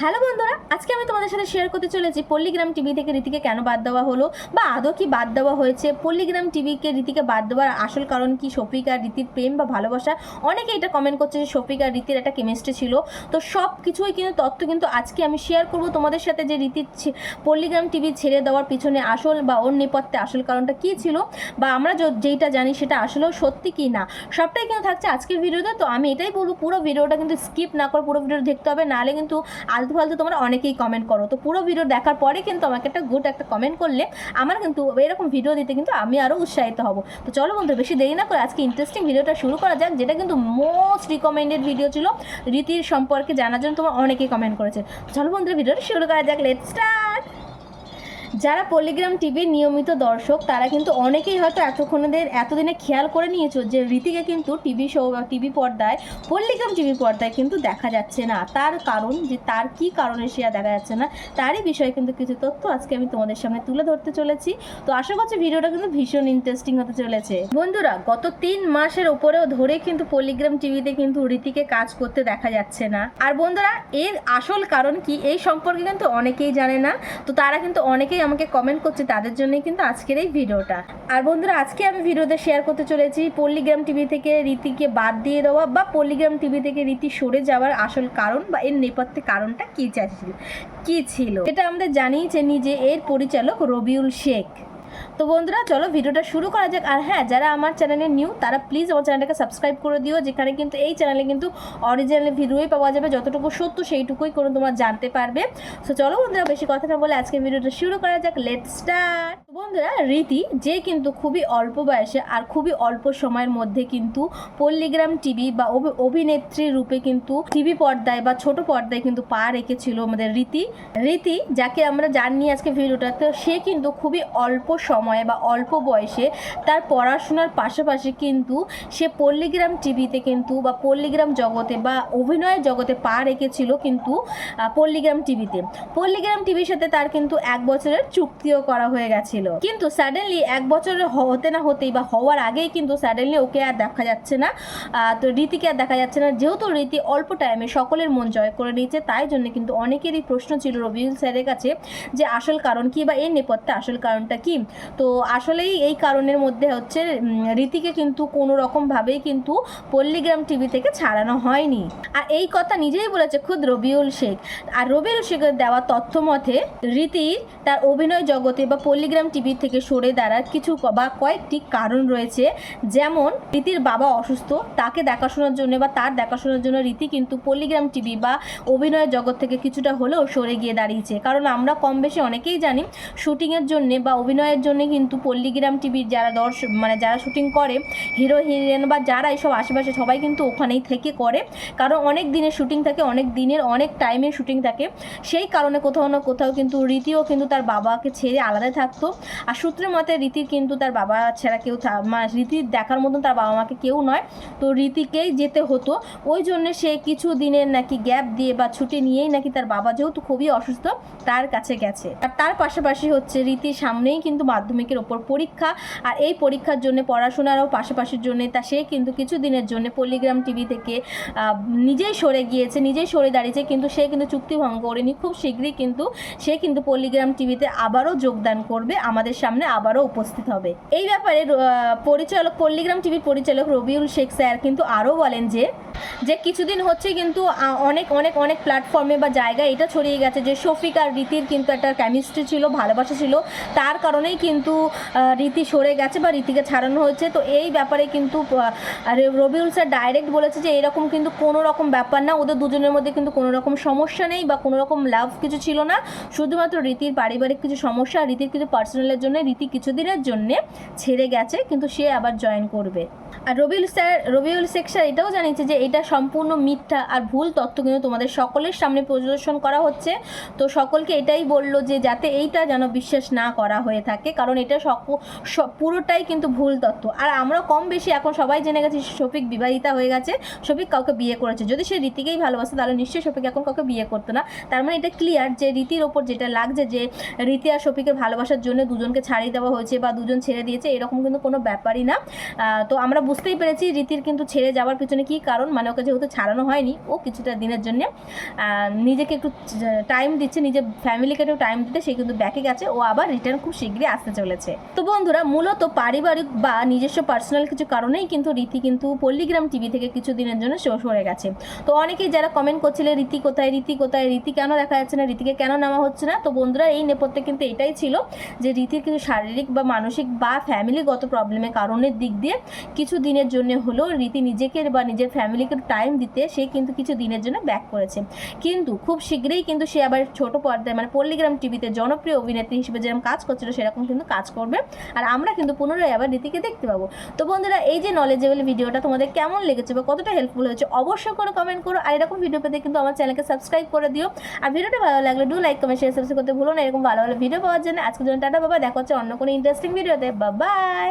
Hello বন্ধুরা, আজকে আমি তোমাদের সাথে শেয়ার করতে চলেছি পল্লীগ্রাম টিভি থেকে রীতিকে কেন বাদ দেওয়া হলো বা আদৌ কি বাদ দেওয়া হয়েছে? পল্লীগ্রাম টিভিকে রীতিকে বাদ দেওয়ার আসল কারণ কি? শফিক আর রীতির প্রেম বা ভালোবাসা? অনেকে এটা কমেন্ট করছে যে শফিক আর রীতির একটা কেমিস্ট্রি ছিল। তো সব কিছুই কিন্তু তথ্য কিন্তু আজকে আমি শেয়ার করব তোমাদের সাথে যে রীতির পল্লীগ্রাম টিভি ছেড়ে দেওয়ার পিছনে আসল বা ওর নেপথ্যে আসল কারণটা কি ছিল বা আমরা যেইটা জানি সেটা আসলেও সত্যি কি না? সবটাই কিন্তু থাকছে আজকের ভিডিওতে তো। আমি এটাই বলব, পুরো ভিডিওটা কিন্তু স্কিপ না করে পুরো ভিডিও দেখতে হবে। নাহলে কিন্তু আলতু ফালতু ফালতু তোমরা অনেকেই কমেন্ট করো। তো পুরো ভিডিও দেখার পরে কিন্তু আমাকে একটা গুড একটা কমেন্ট করলে আমার কিন্তু এরকম ভিডিও দিতে কিন্তু আমি আরও উৎসাহিত হব। তো চলো বন্ধু, বেশি দেরি না করে আজকে ইন্টারেস্টিং ভিডিওটা শুরু করা যাক, যেটা কিন্তু মোস্ট রিকমেন্ডেড ভিডিও ছিল। রীতির সম্পর্কে জানার জন্য তোমার অনেকেই কমেন্ট করেছে। চলো বন্ধুরা ভিডিওটা শুরু করা যাক লেট স্টার্ট যারা পল্লিগ্রাম টিভির নিয়মিত দর্শক, তারা কিন্তু অনেকেই হয়তো এতক্ষণদের এতদিনে খেয়াল করে নিয়েছো যে রীতিকে কিন্তু টিভি শো বা টিভি পর্দায় পল্লিগ্রাম টিভি পর্দায় কিন্তু দেখা যাচ্ছে না। তার কারণ যে তার কি কারণে সে দেখা যাচ্ছে না, তারই বিষয়ে কিন্তু কিছু তথ্য আজকে আমি তোমাদের সামনে তুলে ধরতে চলেছি। তো আশা করছি ভিডিওটা কিন্তু ভীষণ ইন্টারেস্টিং হতে চলেছে। বন্ধুরা, গত তিন মাসের উপরেও ধরে কিন্তু পল্লিগ্রাম টিভিতে কিন্তু রীতিকে কাজ করতে দেখা যাচ্ছে না। আর বন্ধুরা, এর আসল কারণ কি? এই সম্পর্কে কিন্তু অনেকেই জানে না। তো তারা কিন্তু অনেকেই আমাকে কমেন্ট করছে, তাদের জন্যই কিন্তু আজকের এই ভিডিওটা। আর বন্ধুরা, আজকে আমি ভিডিওতে শেয়ার করতে চলেছি পল্লিগ্রাম টিভি থেকে রীতিকে বাদ দিয়ে দেওয়া বা পল্লিগ্রাম টিভি থেকে রীতি সরে যাওয়ার আসল কারণ বা এর নেপথ্যে কারণটা কী চাইছিল কী ছিল? এটা আমাদের জানিয়েছেন যে এর পরিচালক রবিউল শেখ। তো বন্ধুরা, চলো ভিডিওটা শুরু করা যাক। আর হ্যাঁ যারা আমার চ্যানেলে নিউ তারা প্লিজ আমার চ্যানেলটাকে সাবস্ক্রাইব করে দিও, যেখানে কিন্তু এই চ্যানেলে কিন্তু অরিজিনাল ভিডিওই পাওয়া যাবে। যতটুকু সত্য, সেইটুকুই কোনো তোমরা জানতে পারবে। সো চলো বন্ধুরা, বেশি কথা না বলে আজকে ভিডিওটা শুরু করা যাক। লেট স্টার্ট বন্ধুরা, রীতি যে কিন্তু খুবই অল্প বয়সে আর খুবই অল্প সময়ের মধ্যে কিন্তু পল্লীগ্রাম টিভি বা অভি- অভিনেত্রী রূপে কিন্তু টিভি পর্দায় বা ছোট পর্দায় কিন্তু পা রেখেছিল আমাদের রীতি। রীতি, যাকে আমরা জানি আজকে ভিডিওটাতে, সে কিন্তু খুবই অল্প সময়ে বা অল্প বয়সে তার পড়াশোনার পাশাপাশি কিন্তু সে পল্লীগ্রাম টিভিতে কিন্তু বা পল্লীগ্রাম জগতে বা অভিনয়ের জগতে পা রেখেছিল কিন্তু পল্লীগ্রাম টিভিতে। পল্লীগ্রাম টিভির সাথে তার কিন্তু এক বছরের চুক্তিও করা হয়ে গেছিল। কিন্তু সাডেনলি এক বছরের হ- হতে না হতেই বা হওয়ার আগেই কিন্তু সাডেনলি ওকে আর দেখা যাচ্ছে না। তো রীতিকে আর দেখা যাচ্ছে না। যেহেতু রীতি অল্প টাইমে সকলের মন জয় করে নিয়েছে, তাই জন্য কিন্তু অনেকেরই প্রশ্ন ছিল রবিউল স্যারের কাছে যে আসল কারণ কি বা এর নেপথ্যে আসল কারণটা কি? তো আসলেই এই কারণের মধ্যে হচ্ছে রীতিকে কিন্তু কোনো রকমভাবেই কিন্তু পল্লীগ্রাম টিভি থেকে ছাড়ানো হয়নি। আর এই কথা নিজেই বলেছে খুদ রবিউল শেখ। আর রবিউল শেখের দেওয়া তথ্য মতে রীতির তার অভিনয় জগতে বা পল্লীগ্রাম টিভি থেকে সরে দাঁড়ার কিছু বা কয়েকটি কারণ রয়েছে। যেমন, রীতির বাবা অসুস্থ, তাকে দেখাশোনার জন্য বা তার দেখাশোনার জন্য রীতি কিন্তু পল্লীগ্রাম টিভি বা অভিনয় জগৎ থেকে কিছুটা হলেও সরে গিয়ে দাঁড়িয়েছে। কারণ আমরা কম বেশি অনেকেই জানি, শুটিংয়ের জন্য বা অভিনয়ের জন্য কিন্তু পল্লীগ্রাম টিভির যারা দর্শক মানে যারা শুটিং করে, হিরো, হিরোইন বা যারা এইসব আশেপাশে সবাই কিন্তু ওখানেই থেকে করে। কারণ অনেক দিনের শুটিং থাকে, অনেক দিনের, অনেক টাইমের শুটিং থাকে। সেই কারণে কোথাও না কোথাও কিন্তু রীতিও কিন্তু তার বাবাকে ছেড়ে আলাদা থাকতো। আর সূত্রের মতে রীতির কিন্তু তার বাবা ছাড়া কেউ মানে রীতির দেখার মতন তার বাবা মাকে কেউ নয়। তো রীতিকেই যেতে হতো। ওই জন্য সে কিছু দিনের নাকি গ্যাপ দিয়ে বা ছুটি নিয়েই নাকি তার বাবা যেহেতু খুবই অসুস্থ, তার কাছে গেছে। আর তার পাশাপাশি হচ্ছে রীতির সামনেই কিন্তু মাধ্যমিকের ওপর পরীক্ষা। আর এই পরীক্ষার জন্য পড়াশোনারও পাশাপাশির জন্য তা সে কিন্তু কিছু দিনের জন্য পল্লীগ্রাম টিভি থেকে নিজেই সরে গিয়েছে, নিজেই সরে দাঁড়িয়েছে। কিন্তু সে কিন্তু চুক্তি ভঙ্গ করেনি। খুব শীঘ্রই কিন্তু সে কিন্তু পল্লীগ্রাম টিভিতে আবারও যোগদান করবে। আমাদের সামনে আবারও উপস্থিত হবে। এই ব্যাপারে পরিচালক, পল্লীগ্রাম টিভির পরিচালক রবিউল শেখ স্যার কিন্তু আরও বলেন যে যে কিছুদিন হচ্ছে কিন্তু অনেক অনেক অনেক প্ল্যাটফর্মে বা জায়গায় এটা ছড়িয়ে গেছে যে শফিক আর রীতির কিন্তু একটা কেমিস্ট্রি ছিল, ভালোবাসা ছিল। তার কারণেই কিন্তু রীতি সরে গেছে বা রীতিকে ছাড়ানো হয়েছে। তো এই ব্যাপারে কিন্তু রবিউল স্যার ডাইরেক্ট বলেছে যে, এরকম কিন্তু কোনো রকম ব্যাপার না। ওদের দুজনের মধ্যে কিন্তু কোনো রকম সমস্যা নেই বা কোনো রকম লাভ কিছু ছিল না। শুধুমাত্র রীতির পারিবারিক কিছু সমস্যা, রীতির কিছু পার্সোনালের জন্য রীতি কিছুদিনের জন্যে ছেড়ে গেছে কিন্তু সে আবার জয়েন করবে। আর রবিউল স্যার, রবিউল শেখ স্যার এটাও জানিয়েছে যে এটা সম্পূর্ণ মিথ্যা আর ভুল তথ্য কিন্তু তোমাদের সকলের সামনে প্রদর্শন করা হচ্ছে। তো সকলকে এটাই বলল যে যাতে এইটা যেন বিশ্বাস না করা হয়ে থাকে, কারণ এটা পুরোটাই কিন্তু ভুল তথ্য। আর আমরা কম বেশি এখন সবাই জেনে গেছি শফিক বিবাহিতা হয়ে গেছে, শফিক কাউকে বিয়ে করেছে। যদি সে রীতিকেই ভালোবাসে, তাহলে নিশ্চয়ই শফিক এখন কাউকে বিয়ে করতো না। তার মানে এটা ক্লিয়ার যে রীতির ওপর যেটা লাগছে যে রীতি আর শফিকের ভালোবাসার জন্য দুজনকে ছাড়িয়ে দেওয়া হয়েছে বা দুজন ছেড়ে দিয়েছে, এরকম কিন্তু কোনো ব্যাপারই না। তো আমরা বুঝতেই পেরেছি রীতির কিন্তু ছেড়ে যাওয়ার পিছনে কী কারণ মানে ওকে যেহেতু ছাড়ানো হয়নি, ও কিছুটা দিনের জন্য নিজেকে একটু টাইম দিচ্ছে, নিজের ফ্যামিলিকে একটু টাইম দিতে, সে কিন্তু ব্যাকে গেছে, ও আবার রিটার্ন খুব শীঘ্রই আসতে চলেছে। তো বন্ধুরা, মূলত পারিবারিক বা নিজস্ব পার্সোনাল কিছু কারণেই কিন্তু রীতি কিন্তু পল্লীগ্রাম টিভি থেকে কিছু দিনের জন্য শো সরে গেছে। তো অনেকেই যারা কমেন্ট করছিলে, রীতি কোথায় রীতি কোথায়, রীতি কেন দেখা যাচ্ছে না, রীতিকে কেন নেওয়া হচ্ছে না? তো বন্ধুরা, এই নেপথ্যে কিন্তু এটাই ছিল যে রীতির কিছু শারীরিক বা মানসিক বা ফ্যামিলিগত প্রবলেমের কারণের দিক দিয়ে কিছু দিনের জন্য হলেও রীতি নিজেকে বা নিজের ফ্যামিলিকে টাইম দিতে সে কিন্তু কিছু দিনের জন্য ব্যাক করেছে। কিন্তু খুব শীঘ্রই কিন্তু সে আবার ছোট পর্দায় মানে পল্লিগ্রাম টিভিতে জনপ্রিয় অভিনেত্রী হিসেবে যেরকম কাজ করছিল সেরকম কিন্তু কাজ করবে। আর আমরা কিন্তু পুনরায় আবার রীতিকে দেখতে পাবো। তো বন্ধুরা, এই যে নলেজেবল ভিডিওটা তোমাদের কেমন লেগেছে বা কতটা হেল্পফুল হয়েছে অবশ্যই করে কমেন্ট করো। আর এরকম ভিডিও পেতে কিন্তু আমার চ্যানেলকে সাবস্ক্রাইব করে দিও। আর ভিডিওটা ভালো লাগলে do like comment share subscribe করতে ভুলো না। এরকম ভালো ভালো ভিডিও পাওয়ার জন্য আজকের জন্য টাটা, বাবা। দেখা হচ্ছে অন্য কোনো ইন্টারেস্টিং ভিডিওতে বাই